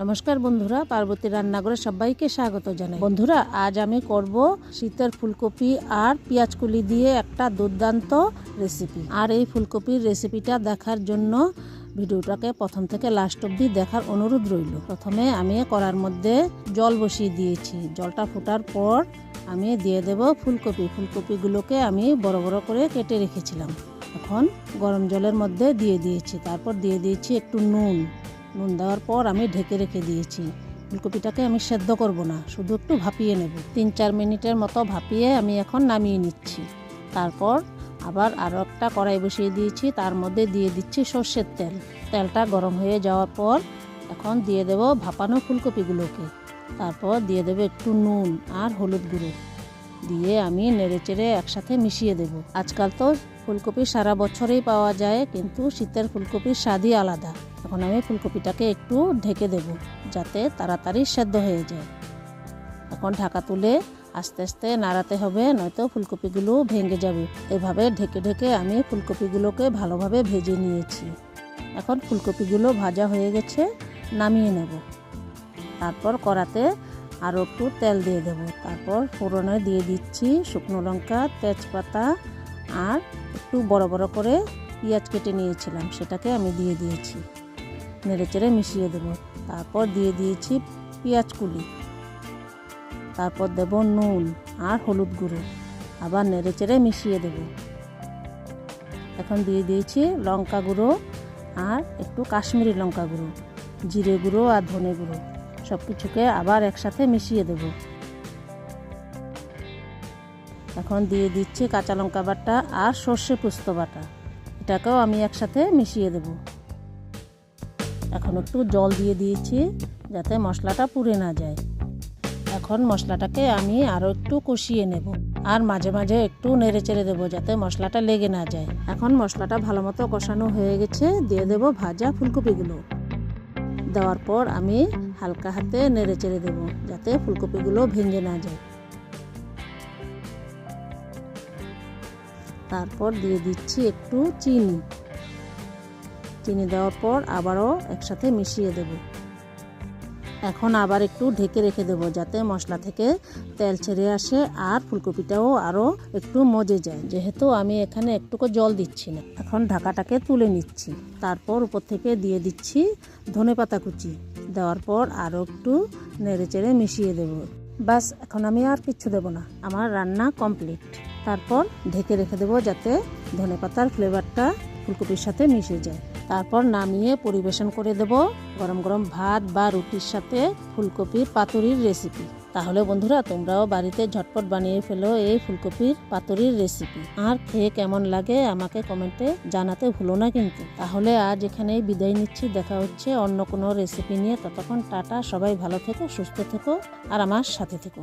নমস্কার বন্ধুরা, পার্বতী রান্নাঘরে সবাইকে স্বাগত জানাই। বন্ধুরা, আজ আমি করব শীতের ফুলকপি আর পেঁয়াজ কুলি দিয়ে একটা দুর্দান্ত রেসিপি আর এই ফুলকপির রেসিপিটা দেখার জন্য ভিডিওটাকে প্রথম থেকে লাস্ট অব্দি দেখার অনুরোধ রইল। প্রথমে আমি করার মধ্যে জল বসিয়ে দিয়েছি। জলটা ফোটার পর আমি দিয়ে দেব ফুলকপি। ফুলকপিগুলোকে আমি বড় বড় করে কেটে রেখেছিলাম। এখন গরম জলের মধ্যে দিয়ে দিয়েছি। তারপর দিয়ে দিয়েছি একটু নুন। নুন দেওয়ার পর আমি ঢেকে রেখে দিয়েছি। ফুলকপিটাকে আমি সেদ্ধ করব না, শুধু একটু ভাপিয়ে নেব। তিন চার মিনিটের মতো ভাপিয়ে আমি এখন নামিয়ে নিচ্ছি। তারপর আবার আরও একটা কড়াই বসিয়ে দিয়েছি, তার মধ্যে দিয়ে দিচ্ছি সর্ষের তেল। তেলটা গরম হয়ে যাওয়ার পর এখন দিয়ে দেব ভাপানো ফুলকপিগুলোকে। তারপর দিয়ে দেবো একটু নুন আর হলুদ গুঁড়ো। দিয়ে আমি নেড়েচেড়ে একসাথে মিশিয়ে দেব। আজকাল তো ফুলকপি সারা বছরেই পাওয়া যায়, কিন্তু শীতের ফুলকপির স্বাদই আলাদা। এখন আমি ফুলকপিটাকে একটু ঢেকে দেব, যাতে তাড়াতাড়ি সেদ্ধ হয়ে যায়। এখন ঢাকা তুলে আস্তে আস্তে নাড়াতে হবে, নয়তো ফুলকপিগুলো ভেঙে যাবে। এভাবে ঢেকে ঢেকে আমি ফুলকপিগুলোকে ভালোভাবে ভেজে নিয়েছি। এখন ফুলকপিগুলো ভাজা হয়ে গেছে, নামিয়ে নেব। তারপর কড়াতে আরও একটু তেল দিয়ে দেব। তারপর ফোড়নে দিয়ে দিচ্ছি শুকনো লঙ্কা, তেজপাতা আর একটু বড় বড় করে পেঁয়াজ কেটে নিয়েছিলাম, সেটাকে আমি দিয়ে দিয়েছি। নেড়েচেড়ে মিশিয়ে দেব। তারপর দিয়ে দিয়েছি পেঁয়াজ কুলি। তারপর দেব নুন আর হলুদ গুঁড়ো। আবার নেড়েচেড়ে মিশিয়ে দেব। এখন দিয়ে দিয়েছি লঙ্কা গুঁড়ো আর একটু কাশ্মীরি লঙ্কা গুঁড়ো, জিরে গুঁড়ো আর ধনে গুঁড়ো। সব কিছুকে আবার একসাথে মিশিয়ে দেব। এখন দিয়ে দিচ্ছি কাঁচা লঙ্কা বাটা আর সর্ষে পোস্ত বাটা। এটাকেও আমি একসাথে মিশিয়ে দেব। এখন একটু জল দিয়ে দিয়েছি যাতে মশলাটা পুড়ে না যায়। এখন মশলাটাকে আমি আরও একটু কষিয়ে নেব আর মাঝে মাঝে একটু নেড়ে চেড়ে দেবো যাতে মশলাটা লেগে না যায়। এখন মশলাটা ভালো মতো কষানো হয়ে গেছে, দিয়ে দেবো ভাজা ফুলকপিগুলো। দেওয়ার পর আমি হালকা হাতে নেড়ে চেড়ে দেবো যাতে ফুলকপিগুলো ভেঙে না যায়। তারপর দিয়ে দিচ্ছি একটু চিনি। চিনি দেওয়ার পর আবারও একসাথে মিশিয়ে দেব। এখন আবার একটু ঢেকে রেখে দেবো যাতে মশলা থেকে তেল ছেড়ে আসে আর ফুলকপিটাও আরও একটু মজে যায়। যেহেতু আমি এখানে একটুকু জল দিচ্ছি না। এখন ঢাকাটাকে তুলে নিচ্ছি। তারপর উপর থেকে দিয়ে দিচ্ছি ধনে পাতা কুচি। দেওয়ার পর আরও একটু নেড়ে চেড়ে মিশিয়ে দেব। বাস এখন আমি আর কিচ্ছু দেবো না। আমার রান্না কমপ্লিট। তারপর ঢেকে রেখে দেবো যাতে ধনে পাতার ফ্লেভারটা ফুলকপির সাথে মিশে যায়। তারপর নামিয়ে পরিবেশন করে দেব গরম গরম ভাত বা রুটির সাথে ফুলকপির পাতুরির রেসিপি তাহলে বন্ধুরা, তোমরাও বাড়িতে ঝটপট বানিয়ে ফেলো এই ফুলকপির পাতুরির রেসিপি আর খেয়ে কেমন লাগে আমাকে কমেন্টে জানাতে ভুলো না কিন্তু। তাহলে আজ এখানেই বিদায় নিচ্ছি। দেখা হচ্ছে অন্য কোনো রেসিপি নিয়ে। ততক্ষণ টাটা, সবাই ভালো থেকো, সুস্থ থেকো, আর আমার সাথে থেকো।